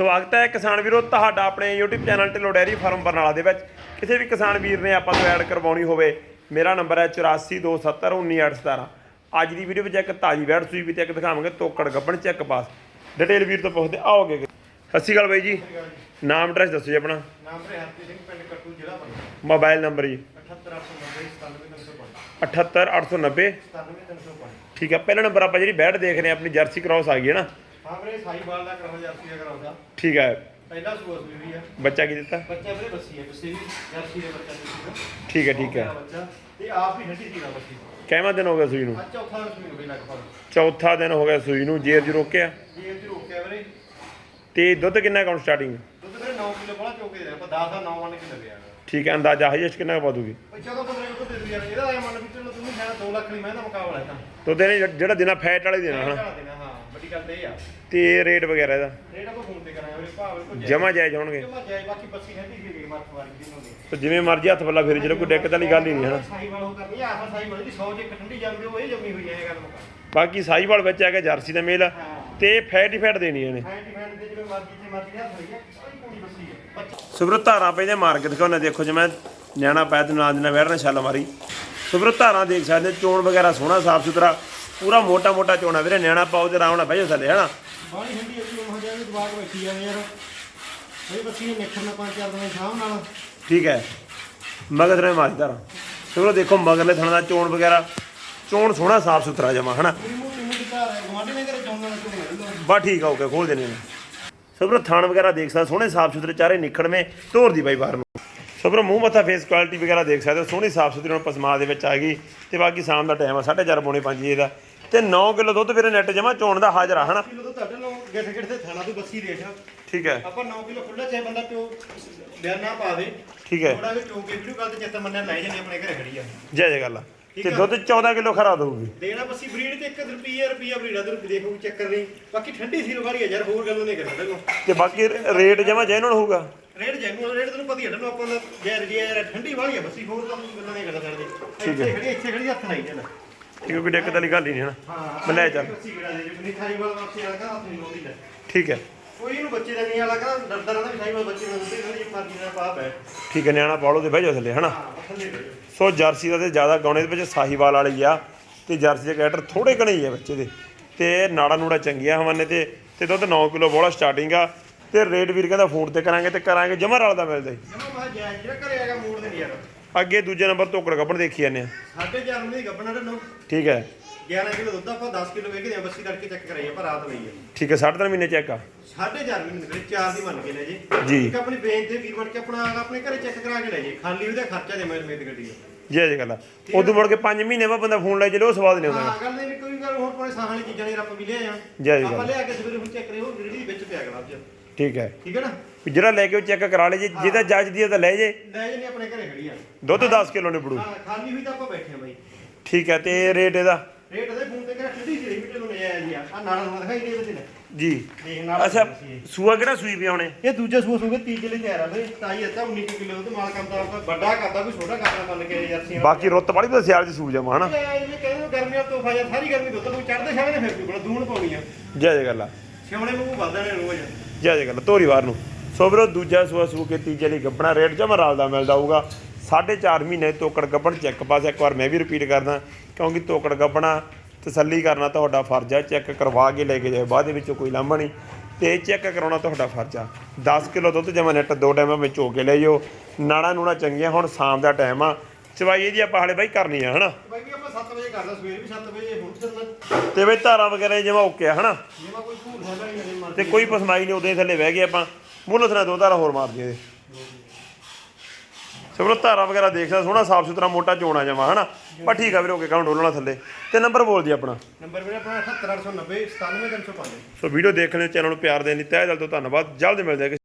ਸਵਾਗਤ ਹੈ ਕਿਸਾਨ ਵੀਰੋ ਤੁਹਾਡਾ ਆਪਣੇ YouTube channel Dhillon dairy farm Barnala ਦੇ ਵਿੱਚ। ਕਿਸੇ ਵੀ ਕਿਸਾਨ ਵੀਰ ਨੇ ਆਪਾਂ ਤੋਂ ਐਡ ਕਰਵਾਉਣੀ ਹੋਵੇ ਮੇਰਾ ਨੰਬਰ ਹੈ 8427191817 ਅੱਜ ਦੀ ਵੀਡੀਓ ਵਿੱਚ ਇੱਕ ਤਾਜੀ ਵੈੜ ਸੂਈ ਵੀ ਤੇ ਇੱਕ ਦਿਖਾਵਾਂਗੇ ਤੋਕੜ ਗੱਬਣ ਚੈੱਕ ਪਾਸ। ਡਿਟੇਲ ਵੀਰ ਤੋਂ ਪੁੱਛਦੇ ਆਓਗੇ ਸਤਿ ਸ਼੍ਰੀ ਅਕਾਲ ਬਾਈ ਜੀ। ਨਾਮ ਐਡਰੈਸ ਦੱਸੋ ਜੀ ਆਪਣਾ। ਨਾਮ ਰੇ ਹਰਪ੍ਰੀਤ ਸਿੰਘ ਪਿੰਡ ਕੱਟੂ ਜ਼ਿਲ੍ਹਾ ਬਰਨਾਲਾ। ਮੋਬਾਈਲ ਨੰਬਰ ਜੀ। 78890 78890 97305 ਠੀਕ ਹੈ ਪਹਿਲਾ ਨੰਬਰ ਆਪਾਂ ਜਿਹੜੀ ਬੈਡ ਦੇਖ ਰਹੇ ਆਪਣੀ ਜਰਸੀ ਕ੍ਰਾਸ ਆ ਗਈ ਹੈ ਨਾ। ਹਾਂ ਵੀਰੇ ਸਾਈਵਾਲ ਦਾ ਕਰੋ ਜਰਸੀ ਦਾ ਕਰਾਉਂਦਾ ਠੀਕ ਹੈ ਪਹਿਲਾ ਸੂਆ ਸੂਈ ਵੀ ਹੈ ਬੱਚਾ ਕੀ ਦਿੱਤਾ? ਬੱਚਾ ਵੀਰੇ ਬੱਸੀ ਹੈ ਬੱਸੇ ਵੀ ਜਰਸੀ ਦੇ ਬੱਚਾ ਤੁਸੀਂ ਠੀਕ ਹੈ ਠੀਕ ਹੈ ਬੱਚਾ ਤੇ ਆਪ ਵੀ ਹੱਡੀ ਸੀ ਨਾ। ਬੱਸੀ ਕਿੰਨਾ ਦਿਨ ਹੋ ਗਿਆ ਸੂਈ ਨੂੰ? ਅੱਜ ਚੌਥਾ ਸੂਈ ਹੋਈ ਲਗਭਗ। ਚੌਥਾ ਦਿਨ ਹੋ ਗਿਆ ਸੂਈ ਨੂੰ ਜੇਰ ਜੀ ਰੋਕਿਆ? ਜੀ ਇਹ ਰੋਕਿਆ ਵੀਰੇ। ਤੇ ਦੁੱਧ ਕਿੰਨਾ ਕਾਉਂਟ ਸਟਾਰਟਿੰਗ ਦੁੱਧ ਵੀਰੇ 9 ਕਿਲੋ ਬੜਾ ਚੋਕੇ ਦੇ ਆਪਾਂ 10 ਦਾ 9 ਮੰਨ ਕੇ ਲੱਗਿਆ ਠੀਕ ਹੈ ਅੰਦਾਜ਼ਾ ਹਾਈਐਸਟ ਕਿੰਨਾ ਪਾ ਦੂਗੀ? ਬੱਚਾ ਤਾਂ ਬੰਦੇ ਨੂੰ ਦੇ ਦਿਆ ਇਹਦਾ ਐ ਮੰਨ ਵੀ ਚਲੋ ਤੁਸੀਂ ਮੈਂ 2 ਲੱਖ ਨਹੀਂ ਮੈਂ ਦਾ ਮੁਕਾਬਲਾ ਹੈ ਤਾਂ। ਇਹਨੇ ਜ- ਜਿਹੜਾ ਦਿਨਾ ਫੈਟ ਵਾਲੇ ਦੇਣਾ ਹਨਾ? ਹਾਂ ਗੱਲ ਤੇ ਇਹ ਆ। ਤੇ ਰੇਟ ਵਗੈਰਾ ਇਹਦਾ? ਰੇਟ ਆਪਾਂ ਫੋਨ ਤੇ ਕਰਾਂਗੇ ਵੀਰੇ ਭਾਵੇਂ ਕੋਈ ਜਮਾ ਜਾਇਜ਼ ਹੋਣਗੇ। ਜਮਾ ਬਾਕੀ ਬੱਸੀ ਸੀ ਮਾਰ ਦੀ ਤੇ ਜਿਵੇਂ ਮਰਜ਼ੀ ਹੱਥ ਬੱਲਾ ਫਿਰ ਜਿਹੜਾ ਕੋਈ ਦਿੱਕਤ ਵਾਲੀ ਗੱਲ ਹੀ ਨਹੀਂ ਹਨਾ? ਸਾਈ ਵਾਲੋ ਕਰਨੀ ਆ ਆਹ ਸਾਈ ਵਾਲੀ ਦੀ 100 ਜੇ ਠੰਡੀ ਜਾਂਦੀ ਉਹ ਇਹ ਜੰਮੀ ਹੋਈ ਹੈ ਇਹ ਗੱਲ ਮੁਕਾ ਬਾਕੀ ਸਾਈਵਾਲ ਵਿੱਚ ਹੈਗਾ ਜਰਸੀ ਦਾ ਮੇਲ ਤੇ ਫੈਟ ਹੀ ਫੈਟ ਦੇਣੀ ਇਹਨੇ। ਫੈਂਟ ਫੈਂਟ ਦੇ ਜਿਵੇਂ ਮਰਜ਼ੀ ਤੇ ਮਰਜ਼ੀ ਹੱਥ ਹੋਈ ਹੈ ਸਾਰੀ ਪੂਰੀ ਬੱਸੀ ਹੈ ਧਾਰਾਂ ਪੈਂਦੇ ਮਾਰ ਕੇ ਦਿਖਾਉਣਾ ਦੇਖੋ ਜਿਵੇਂ ਨਿਆਣਾ ਪੈ ਤੇ ਨਾਲ ਦੀ ਨਾਲ ਵੈੜਨਾ ਛੱਲ ਮਾਰੀ। ਸੁਬਰ ਧਾਰਾਂ ਦੇਖ ਸਕਦੇ ਚੋਣ ਵਗੈਰਾ ਸੋਹਣਾ ਸਾਫ਼ ਸੁਥਰਾ ਪੂਰਾ ਮੋਟਾ ਮੋਟਾ ਚੋਣਾ ਵੀਰੇ ਨਿਆਣਾ ਪਾਓ ਤੇ ਆਰਾਮ ਨਾਲ ਬਹਿ ਜਾਓ ਥੱਲੇ ਹਨਾ? ਬਾਣੀ ਹੰਡੀ ਅਸੀਂ ਉਹ ਜਿਹਾ ਵੀ ਦਵਾਗ ਬੈਠੀ ਜਾਂਦੇ ਯਾਰ। ਬਈ ਬੱਸੀ ਨੇ ਨਿਖਰ ਨਾ ਪੰਜ ਚਾਰ ਦਿਨ ਸ਼ਾਮ ਨਾਲ। ਠੀਕ ਹੈ। ਮਗਰ ਮਾਰੀ ਧਾਰਾਂ ਸੁਬਰ ਦੇਖੋ ਮਗਰਲੇ ਥਣ ਦਾ ਚੋਣ ਵਗੈਰਾ। ਚੋਣ ਸੋਹਣਾ ਸਾਫ਼ ਸੁਥਰਾ ਜਮਾ ਹਨਾ? ਹੈ ਨੇ ਨਾ ਬਾ ਠੀਕ ਆ ਓਕੇ ਖੋਲ ਦੇਣੇ ਨੇ। ਸਬਰ ਥਾਣ ਵਗੈਰਾ ਦੇਖ ਸਕਦੇ ਹੋ, ਸੋਹਣੇ ਸਾਫ਼ ਸੁਥਰੇ ਚਾਰੇ ਨਿਖੜਵੇਂ ਧੋਰ ਦੀ ਬਾਈ ਬਾਹਰ ਨੂੰ। ਸਬਰ ਮੂੰਹ ਮੱਥਾ ਫੇਸ ਕੁਆਲਿਟੀ ਵਗੈਰਾ ਦੇਖ ਸਕਦੇ ਹੋ ਸੋਹਣੀ ਸਾਫ਼ ਸੁਥਰੀ ਹੁਣ ਪਸਮਾ ਦੇ ਵਿੱਚ ਆ ਗਈ। ਤੇ ਬਾਕੀ ਸ਼ਾਮ ਦਾ ਟਾਈਮ ਆ 4:30 ਪੌਣੇ 5 ਵਜੇ ਦਾ। ਤੇ 9 ਕਿਲੋ ਦੁੱਧ ਵੀਰੇ ਨੈਟ ਜਮਾ ਚੋਣ ਦਾ ਹਾਜ਼ਰ ਆ ਹਨਾ? ਕਿਲੋ ਤੋਂ ਤੁਹਾਡੇ ਨੂੰ ਗਿੱਠ ਗਿੱਠ ਤੇ ਥਾਣਾ ਤੂੰ ਬੱਸੀ ਦੇਖ। ਠੀਕ ਹੈ। ਆਪਾਂ 9 ਕਿਲੋ ਖੁੱਲਾ ਚਾਹੇ ਬੰਦਾ ਪਿਓ ਬਿਆਨ ਨਾ ਪਾਵੇ। ਠੀਕ ਹੈ। ਥੋੜਾ ਵੀ ਚੋਕੇ ਵੀਡੀਓ ਕੱਲ ਤੇ ਚਿੱਤ ਮੰਨਿਆ ਲੈ ਜਾਂਦੇ ਆਪਣੇ ਘਰੇ ਖੜੀ ਆ। ਜੈ ਜੈ ਗੱਲ ਆ ਤੇ ਆ। ਦੁੱਧ 14 ਕਿਲੋ ਖਰਾ ਦਊਗੀ। ਦੇਣਾ ਬੱਸੀ ਬਰੀਡ ਤੇ 1 ਰੁਪਈਆ ਰੁਪਈਆ ਬਰੀਡ ਅਦਰ ਦੇਖੋ ਚੱਕਰ ਨਹੀਂ ਬਾਕੀ ਠੰਡੀ ਸੀ ਵਾਲੀ ਯਾਰ ਹੋਰ ਗੱਲੋਂ ਨਹੀਂ ਕਰਦਾ ਤੈਨੂੰ। ਤੇ ਬਾਕੀ ਰੇਟ ਜਮਾ ਜੈਨੂਨ ਹੋਊਗਾ? ਰੇਟ ਜੈਨੂਅਲ ਰੇਟ ਤੈਨੂੰ ਪਤਾ ਹੀ ਹੈ ਤੈਨੂੰ ਆਪਾਂ ਦਾ ਜੇ ਜੇ ਯਾਰ ਠੰਡੀ ਵਾਲੀ ਆ ਬੱਸੀ ਹੋਰ ਤਾਂ ਗੱਲਾਂ ਨਹੀਂ ਕਰਦਾ ਇੱਥੇ ਖੜੀ ਇੱਥੇ ਖੜੀ ਹੱਥ ਲਾਈ ਜਾਣਾ ਠੀਕ ਹੈ ਦਿੱਕਤ ਵਾਲੀ ਗੱਲ ਹੀ ਨਹੀਂ ਹਨਾ। ਹਾਂ ਮੈਂ ਲੈ ਚੱਲ। ਬੱਸੀ ਕਿਹੜਾ ਦੇ ਨਹੀਂ ਥਾਈ ਵਾਲਾ ਬੱਸੀ ਵਾਲਾ ਕਹਿੰਦਾ ਹੱਥ ਨਹੀਂ ਲਾਉਂਦੀ ਠੀਕ ਹੈ। ਕੋਈ ਇਹਨੂੰ ਬੱਚੇ ਦਾ ਨਹੀਂ ਵਾਲਾ ਕਹਿੰਦਾ ਡਰਦਾ ਰਹਿੰਦਾ ਵੀ ਥਾਈ ਵਾਲਾ ਬੱਚੇ ਨੂੰ ਹੁੰਦੇ ਰਹਿੰਦੇ ਮਰਜ਼ੀ ਨਾਲ ਪਾਪ ਹੈ ਠੀਕ ਹੈ, ਨਿਆਣਾ ਪਾਲੋ ਤੇ ਬਹਿ ਜਾਓ ਥੱਲੇ, ਹਨਾ। ਸੋ ਜਰਸੀ ਦਾ ਤੇ ਜ਼ਿਆਦਾ ਗਾਉਣੇ ਦੇ ਵਿੱਚ ਸਾਹੀਵਾਲ ਵਾਲੀ ਆ ਤੇ ਜਰਸੀ ਦੇ ਕੈਰੇਕਟਰ ਥੋੜੇ ਘਣੇ ਹੀ ਆ ਬੱਚੇ ਦੇ। ਤੇ ਨਾੜਾ ਨੂੜਾ ਚੰਗੀਆਂ ਹਵਾਨੇ ਤੇ ਤੇ ਦੁੱਧ 9 ਕਿਲੋ ਬੋਲਾ ਸਟਾਰਟਿੰਗ ਆ। ਤੇ ਰੇਟ ਵੀਰ ਕਹਿੰਦਾ ਫੋਨ ਤੇ ਕਰਾਂਗੇ ਤੇ ਕਰਾਂਗੇ, ਜਮਾ ਰਲਦਾ ਮਿਲਦਾ ਜੀ ਜਮਾ ਮਾ ਜਾਇ ਜਿਹੜਾ ਘਰੇ ਆਗਾ ਮੋੜ ਦੇ ਨਹੀਂ ਯਾਰ ਅੱਗੇ ਦੂਜੇ ਨੰਬਰ ਤੋਕੜ ਕੱਪਣ ਦੇਖੀ ਜਾਂਦੇ ਆ। ਸਾਢੇ ਚਾਰ ਮਹੀਨੇ ਗੱਬਣਾ ਢੰਨੋ ਠੀਕ ਹੈ। 11 ਕਿਲੋ ਦੁੱਧ ਆਪਾਂ 10 ਕਿਲੋ ਵੇਚਦੇ ਆ ਬੱਸੀ ਤੜਕੇ ਚੈੱਕ ਕਰਾਈ ਆਪਾਂ ਰਾਤ ਲਈ ਆ। ਠੀਕ ਹੈ 3.5 ਮਹੀਨੇ ਚੈੱਕ ਆ। ਸਾਢੇ ਚਾਰ ਮਹੀਨੇ ਨਿਕਲੇ ਚਾਰ ਦੀ ਮੰਨ ਕੇ ਲੈ ਜੇ। ਜੀ। ਇੱਕ ਆਪਣੀ ਬੇਂਚ ਤੇ ਵੀਰ ਬਣ ਕੇ ਆਪਣਾ ਆਪਣੇ ਘਰੇ ਚੈੱਕ ਕਰਾ ਕੇ ਲੈ ਜੇ। ਖਾਲੀ ਉਹਦਾ ਖਰਚਾ ਦੇ ਮੈਂ ਮੇਤ ਗੱਡੀ ਦਾ ਜੈ ਜੈ ਗੱਲ ਉਦੋਂ ਮੁੜ ਕੇ 5 ਮਹੀਨੇ ਬਾਅਦ ਬੰਦਾ ਫੋਨ ਲੈ ਚਲੇ ਉਹ ਸਵਾਦ ਨਹੀਂ ਆਉਂਦਾ ਹਾਂ ਗੱਲ ਨਹੀਂ ਕੋਈ ਗੱਲ ਹੋਰ ਕੋਲੇ ਸਾਹਾਂ ਵਾਲੀ ਚੀਜ਼ਾਂ ਨਹੀਂ ਆਪਾਂ ਵੀ ਲਿਆ ਆ। ਆਪਾਂ ਲਿਆ ਕੇ ਸਵੇਰੇ ਹੁਣ ਚੈੱਕ ਕਰਿਓ ਰੇੜੀ ਵਿੱਚ ਪਿਆ ਗਲਾਬ ਚ। ਠੀਕ ਹੈ। ਠੀਕ ਹੈ ਨਾ? ਵੀ ਜਿਹੜਾ ਲੈ ਕੇ ਉਹ ਚੈੱਕ ਕਰਾ ਲੇ ਜੇ ਜਿਹਦਾ ਜੱਜ ਦੀ ਤਾਂ ਲੈ ਜੇ। ਲੈ ਜਨੇ ਆਪਣੇ ਘਰੇ ਖੜੀ ਆ। ਦੁੱਧ 10 ਕਿਲੋ ਨਿਬੜੂ। ਹਾਂ ਖਾਲੀ ਹੋਈ ਤਾਂ ਆਪਾਂ ਬੈਠੇ ਆ ਬਾਈ। ਠੀਕ ਹੈ ਤੇ ਰੇਟ ਇਹਦਾ? ਰੇਟ ਦੇ ਫੋਨ ਤੇ ਕਿਹੜਾ ਸਿੱਧੀ ਜਿਹੀ ਮੀਟਰ ਨੂੰ ਲੈ ਆਇਆ ਜੀ ਆ। ਨਾਲ ਨੂੰ ਦਿਖਾਈ ਦੇ ਲੈ ਜੀ। ਦੇਖ ਨਾਲ ਅੱਛਾ ਸੂਆ ਕਿਹੜਾ ਸੂਈ ਪਿਆ ਹੁਣੇ? ਇਹ ਦੂਜਾ ਸੂਆ ਸੂਗਾ ਤੀਜੇ ਲਈ ਤਿਆਰ ਆ ਬਈ। ਤਾਈ ਅੱਛਾ 19 ਕੁ ਕਿਲੋ ਤੇ ਮਾਲ ਕਰਦਾ ਆਪਾਂ ਵੱਡਾ ਕਰਦਾ ਕੋਈ ਛੋਟਾ ਕਰਦਾ ਮੰਨ ਕੇ ਜਰਸੀਆਂ ਬਾਕੀ ਰੁੱਤ ਵਾਲੀ ਤਾਂ ਸਿਆਲ ਦੀ ਸੂਜ ਆ ਹਨਾ? ਇਹ ਕਹਿੰਦੇ ਗਰਮੀਆਂ ਤੋਂ ਫਾਇਆ ਸਾਰੀ ਗਰਮੀ ਦੁੱਧ ਨੂੰ ਚੜਦੇ ਛਾਵੇਂ ਨੇ ਫਿਰ ਵੀ ਬੜਾ ਦੂਣ ਪਾਉਣੀ ਆ। ਜੈ ਜੈ ਗੱਲ ਛਿਵਣੇ ਨੂੰ ਵੱਧਦੇ ਨੇ ਰੋਜ਼। ਜੈ ਜੈ ਗੱਲ ਧੋਰੀ ਵਾਰ ਨੂੰ। ਸੋ ਵੀਰੋ ਦੂਜਾ ਸੂਆ ਸੂ ਕੇ ਤੀਜੇ ਲਈ ਗੱਬਣਾ ਰੇਟ ਜਮਾ ਰਾਲ ਦਾ ਮਿਲਦਾ ਹੋਊਗਾ। 4.5 ਮਹੀਨੇ ਤੋਕੜ ਗੱਬਣ ਚੈੱਕ ਪਾਸ, ਇੱਕ ਵਾਰ ਮੈਂ ਵੀ ਰਿਪੀਟ ਕਰਦਾ, ਕਿਉਂਕਿ ਤੋਕੜ ਗੱਬਣਾ ਤਸੱਲੀ ਕਰਨਾ ਤੁਹਾਡਾ ਫਰਜ਼ ਹੈ ਚੈੱਕ ਕਰਵਾ ਕੇ ਲੈ ਕੇ ਜਾਓ ਬਾਅਦ ਦੇ ਵਿੱਚੋਂ ਕੋਈ ਲਾਂਭਾ ਨਹੀਂ। ਤੇ ਚੈੱਕ ਕਰਾਉਣਾ ਤੁਹਾਡਾ ਫਰਜ਼ ਆ। 10 ਕਿਲੋ ਦੁੱਧ ਜਮਾ ਨੈਟ ਦੋ ਟਾਈਮਾਂ ਵਿੱਚ ਹੋ ਕੇ ਲੈ ਜਾਓ ਨਾੜਾ ਨੂੜਾ ਚੰਗੀਆਂ ਹੁਣ, ਸ਼ਾਮ ਦਾ ਟਾਈਮ ਆ। ਚਵਾਈ ਇਹਦੀ ਆਪਾਂ ਹਾਲੇ ਬਾਈ ਕਰਨੀ ਆ, ਹਨਾ? ਬਾਈ ਵੀ ਆਪਾਂ 7 ਵਜੇ ਕਰਦਾ ਸਵੇਰ ਵੀ 7 ਵਜੇ ਹੁਣ ਚੱਲਣਾ ਤੇ ਬਈ ਧਾਰਾਂ ਵਗੈਰਾ ਜਮਾ ਓਕੇ ਆ ਹਨਾ? ਜੇ ਮੈਂ ਕੋਈ ਭੂਲ ਸਾਡਾ ਨਹੀਂ ਮੇਰੇ ਮਨ ਤੇ ਕੋਈ ਪਸਮਾਈ ਨਹੀਂ ਉਦੋਂ ਥੱਲੇ ਬਹਿ ਗਏ ਆਪਾਂ। ਮੁੱਲ ਥਣਾ ਦੋ ਧਾਰਾਂ ਹੋਰ ਮਾਰ ਦਈਏ ਸਭਰੋ ਧਾਰਾਂ ਵਗੈਰਾ ਦੇਖਦਾ ਸੋਹਣਾ ਸਾਫ਼ ਸੁਥਰਾ ਮੋਟਾ ਚੋਣਾ ਜਮਾ ਹਨਾ? ਪਰ ਠੀਕ ਆ ਵੀਰੇ ਓਕੇ ਕਾਉਂ ਡੋਲਣਾ ਥੱਲੇ। ਤੇ ਨੰਬਰ ਬੋਲ ਦੀ ਆਪਣਾ। ਨੰਬਰ ਵੀਰੇ ਆਪਣਾ 78890 97305 ਸੋ ਵੀਡੀਓ ਦੇਖਣ ਲਈ ਚੈਨਲ ਨੂੰ ਪਿਆਰ ਦੇਣ ਲਈ ਤਹਿ ਦਿਲ ਤੋਂ ਧੰਨਵਾਦ। ਜਲਦ ਮਿਲਦੇ